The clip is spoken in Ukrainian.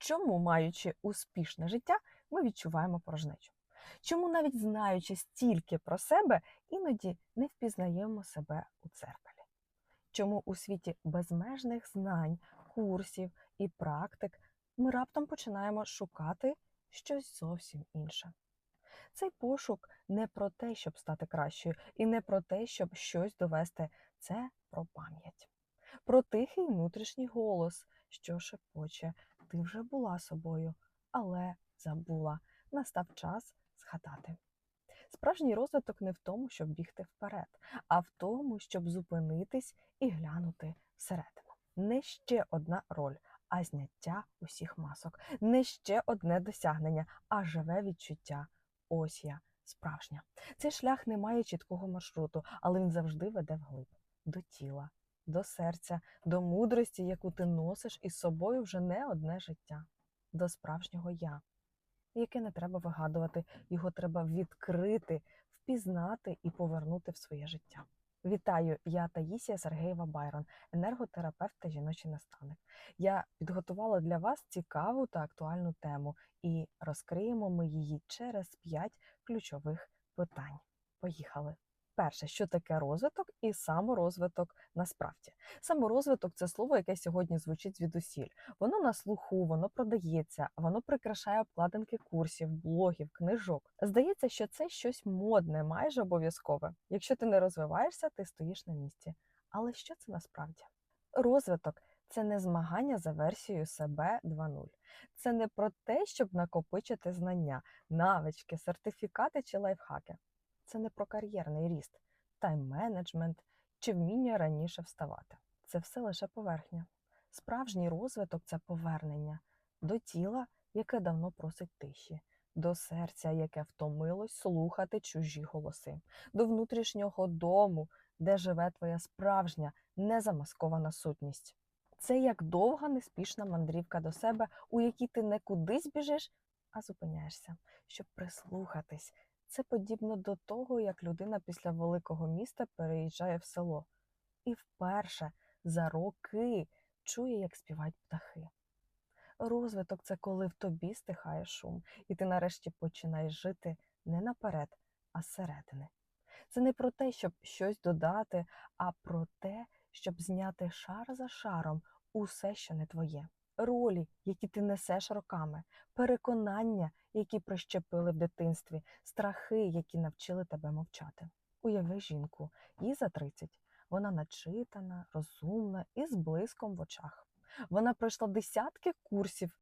Чому, маючи успішне життя, ми відчуваємо порожнечу? Чому, навіть знаючи стільки про себе, іноді не впізнаємо себе у дзеркалі? Чому у світі безмежних знань, курсів і практик ми раптом починаємо шукати щось зовсім інше? Цей пошук не про те, щоб стати кращою, і не про те, щоб щось довести. Це про пам'ять, про тихий внутрішній голос, що шепоче. Ти вже була собою, але забула. Настав час згадати. Справжній розвиток не в тому, щоб бігти вперед, а в тому, щоб зупинитись і глянути всередину. Не ще одна роль, а зняття усіх масок, не ще одне досягнення, а живе відчуття. Ось я справжня. Цей шлях не має чіткого маршруту, але він завжди веде вглиб до тіла, до серця, до мудрості, яку ти носиш із собою вже не одне життя, до справжнього я, яке не треба вигадувати, його треба відкрити, впізнати і повернути в своє життя. Вітаю, я Таїсія Сергеєва Байрон, енерготерапевт та жіночий наставник. Я підготувала для вас цікаву та актуальну тему, і розкриємо ми її через п'ять ключових питань. Поїхали! Перше, що таке розвиток і саморозвиток насправді. Саморозвиток це слово, яке сьогодні звучить звідусіль. Воно на слуху, воно продається, воно прикрашає обкладинки курсів, блогів, книжок. Здається, що це щось модне, майже обов'язкове. Якщо ти не розвиваєшся, ти стоїш на місці. Але що це насправді? Розвиток це не змагання за версією себе 2.0. Це не про те, щоб накопичити знання, навички, сертифікати чи лайфхаки. Це не про кар'єрний ріст, тайм-менеджмент чи вміння раніше вставати. Це все лише поверхня. Справжній розвиток це повернення до тіла, яке давно просить тиші, до серця, яке втомилось слухати чужі голоси, до внутрішнього дому, де живе твоя справжня, незамаскована сутність. Це як довга неспішна мандрівка до себе, у якій ти не кудись біжиш, а зупиняєшся, щоб прислухатись. Це подібно до того, як людина після великого міста переїжджає в село і вперше за роки чує, як співають птахи. Розвиток це коли в тобі стихає шум, і ти нарешті починаєш жити не наперед, а зсередини. Це не про те, щоб щось додати, а про те, щоб зняти шар за шаром усе, що не твоє. Ролі, які ти несеш роками, переконання, які прищепили в дитинстві, страхи, які навчили тебе мовчати. Уяви жінку, їй за 30. Вона начитана, розумна і з блиском в очах. Вона пройшла десятки курсів